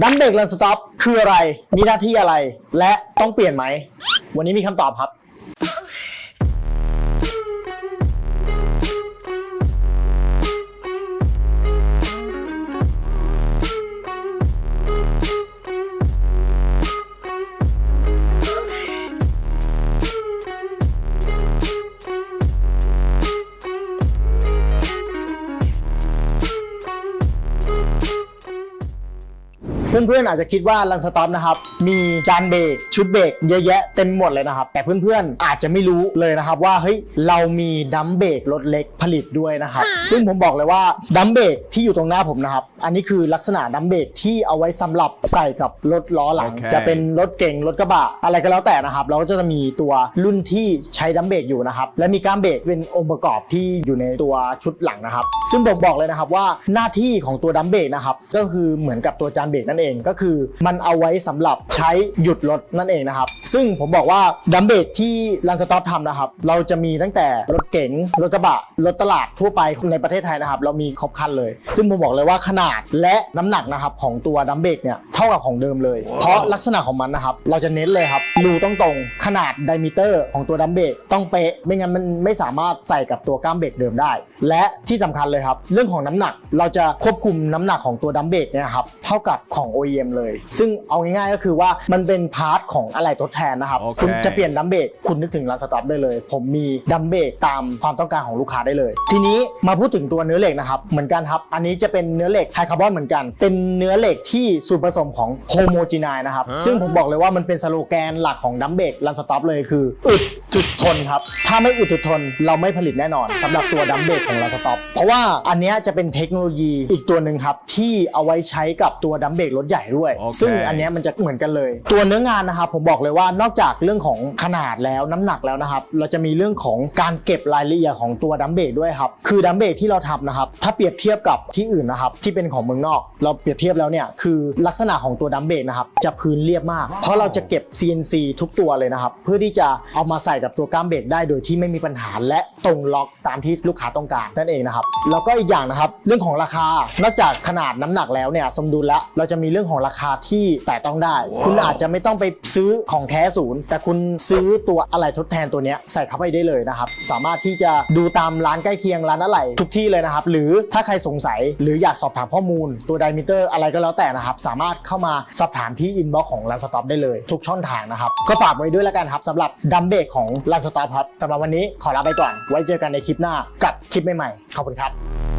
ดัมเบรกลันสต็อปคืออะไร มีหน้าที่อะไร และต้องเปลี่ยนไหม วันนี้มีคำตอบครับ เพื่อนๆอาจจะคิดว่าลันสต็อปนะครับมีจานเบรกชุดเบรกเยอะแยะเต็มหมดเลยนะครับ แต่เพื่อนๆอาจจะไม่รู้เลยนะครับว่าเฮ้ยเรามีดัมเบรกรถเล็กผลิตด้วยนะครับซึ่งผมบอกเลยว่าดัมเบรกที่อยู่ตรงหน้าผมนะครับอันนี้คือลักษณะดัมเบรกที่เอาไว้สำหรับใส่กับรถล้อหลังโอเคจะเป็นรถเก่งรถกระบะอะไรก็แล้วแต่นะครับ เราก็จะมีตัวรุ่นที่ใช้ดัมเบรกอยู่นะครับและมีก้ามเบรกเป็นองค์ประกอบที่อยู่ในตัวชุดหลังนะครับ ซึ่งผมบอกเลยนะครับว่าหน้าที่ของตัวดัมเบรกนะครับก็คือเหมือนกับตัวจานเบรกนั่นเองก็คือ มันเอาไว้สำหรับใช้หยุดรถนั่นเองนะครับ ซึ่งผมบอกว่าดัมเบรกที่ลันสต็อปทำนะครับ เราจะมีตั้งแต่รถเก๋งรถกระบะ รถตลาดทั่วไปในประเทศไทยนะครับ เรามีครบคันเลย ซึ่งผมบอกเลยว่าขนาดและน้ำหนักนะครับของตัวดัมเบรกเนี่ย ท่ากับของเดิมเลย เพราะลักษณะของมันนะครับ เราจะเน้นเลยครับรูต้องตรงขนาดไดมิเตอร์ของตัวดัมเบรกต้องเป๊ะไม่งั้นมันไม่สามารถใส่กับตัวก้ามเบรกเดิมได้ และที่สำคัญเลยครับ เรื่องของน้ำหนักเราจะควบคุมน้ำหนักของตัวดัมเบรกเนี่ยครับเท่ากับของ OEM เลย ซึ่งเอาง่ายๆก็คือว่ามันเป็นพาร์ทของอะไรทดแทนนะครับโอเคคุณจะเปลี่ยนดัมเบรกคุณนึกถึงรันสต็อปได้เลย ผมมีดัมเบรกตามความต้องการของลูกค้าได้เลย ทีนี้มาพูดถึงตัวเนื้อเหล็กนะครับเหมือนกันครับ อันนี้จะเป็นเนื้อเหล็กไฮคาร์บอนเหมือนกัน เป็นเนื้อเหล็กที่ส่วนผสมของโฮโมจีไนนะครับ ซึ่งผมบอกเลยว่ามันเป็นสโลแกนหลักของดัมเบรกรันสต็อปเลยคืออึด จุดทนครับ ถ้าไม่อึดจุดทนเราไม่ผลิตแน่นอนสำหรับตัวดัมเบรกของรันสต็อปเพราะว่าอันเนี้ยจะเป็นเทคโนโลยีอีกตัวหนึ่งครับ ที่เอาไว้ใช้กับตัวดัมเบรกรถใหญ่ด้วย โอเค ซึ่งอันเนี้ยมันจะเหมือนกันเลย ตัวเนื้องานนะครับผมบอกเลยว่านอกจากเรื่องของขนาดแล้วน้ำหนักแล้วนะครับ เราจะมีเรื่องของการเก็บรายละเอียดของตัวดัมเบรกด้วยครับ คือดัมเบรกที่เราทำนะครับ ถ้าเปรียบเทียบกับที่อื่นนะครับ ที่เป็นของเมืองนอก เราเปรียบเทียบแล้วเนี่ยคือลักษณะของตัวดัมเบรกนะครับจะพื้นเรียบมาก เพราะเราจะเก็บ CNC ทุกตัวเลยนะครับ เพื่อที่จะเอามาใส่กับตัวก้ามเบรกได้โดยที่ไม่มีปัญหาและตรงล็อกตามที่ลูกค้าต้องการนั่นเองนะครับแล้วก็อีกอย่างนะครับเรื่องของราคานอกจากขนาดน้ำหนักแล้วเนี่ยสมดุลแล้วเราจะมีเรื่องของราคาที่แต่ต้องได้ คุณอาจจะไม่ต้องไปซื้อของแท้ศูนย์ แต่คุณซื้อตัวอะไรทดแทนตัวเนี้ยใส่เข้าไปได้เลยนะครับสามารถที่จะดูตามร้านใกล้เคียงร้านอะไรทุกที่เลยนะครับหรือถ้าใครสงสัยหรืออยากสอบถามข้อมูล ตัวไดมิเตอร์อะไรก็แล้วแต่นะครับสามารถเข้ามาสอบถามที่อินบ็อกซ์ของรันสต็อปได้เลย ทุกช่องทางนะครับก็ฝากไว้ด้วยแล้วกันครับสำหรับดัมเบกของรันสต็อปครับสำหรับวันนี้ขอลาไปก่อน ไว้เจอกันในคลิปหน้ากับคลิปใหม่ๆ ขอบคุณครับ